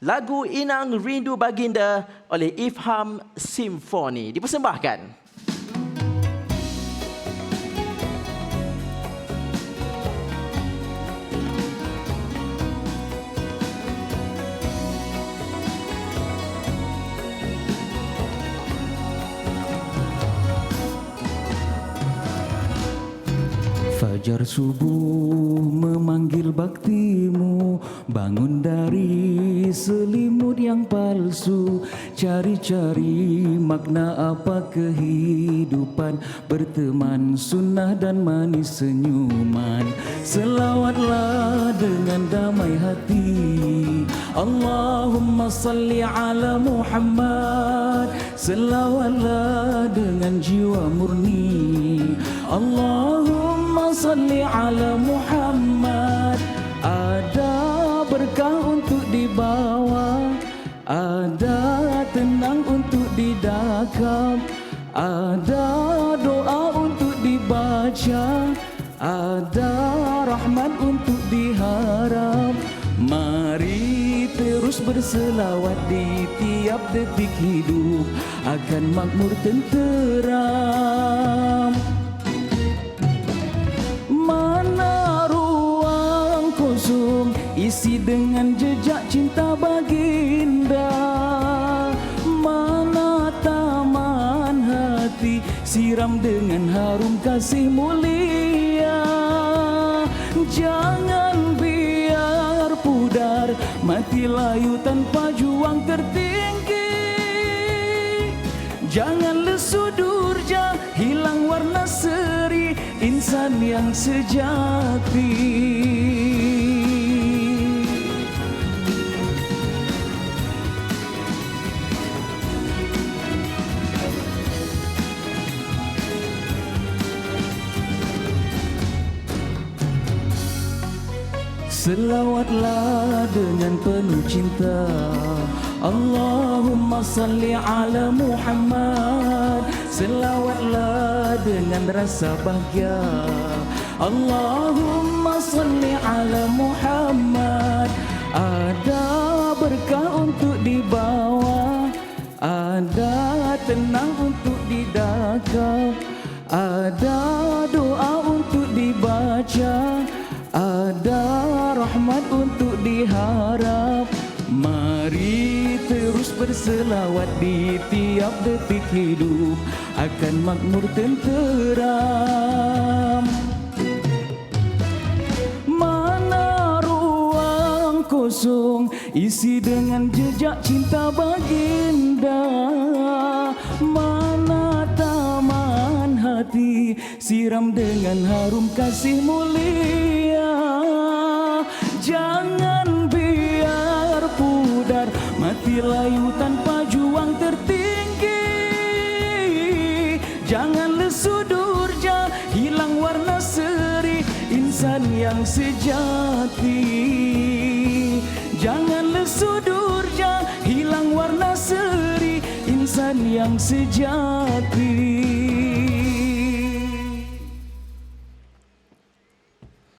Lagu Inang Rindu Baginda oleh Ifham Simfoni dipersembahkan. Fajar subuh memanggil baktimu. Bangun dari selimut yang palsu. Cari-cari makna apa kehidupan. Berteman sunnah dan manis senyuman. Selawatlah dengan damai hati. Allahumma salli ala Muhammad. Selawatlah dengan jiwa murni salli ala Muhammad. Ada berkah untuk dibawa Ada tenang untuk didakap Ada doa untuk dibaca Ada rahmat untuk diharap. Mari terus berselawat di tiap detik hidup Akan makmur tenteram kosong isi dengan jejak cinta baginda. Mana taman hati siram dengan harum kasih mulia. Jangan biar pudar mati layu tanpa juang tertinggi. Jangan lesu durja hilang warna seri insan yang sejati Selawatlah dengan penuh cinta. Allahumma salli ala Muhammad. Selawatlah dengan rasa bahagia. Allahumma salli ala Muhammad. Ada berkah untuk dibawa Ada tenang untuk didakap Mari terus berselawat di tiap detik hidup Akan makmur tenteram Mana ruang kosong isi dengan jejak cinta baginda. Mana taman hati siram dengan harum kasih mulia. Jangan layu tanpa juang tertinggi. Jangan lesu durja hilang warna seri insan yang sejati. Jangan lesu durja hilang warna seri insan yang sejati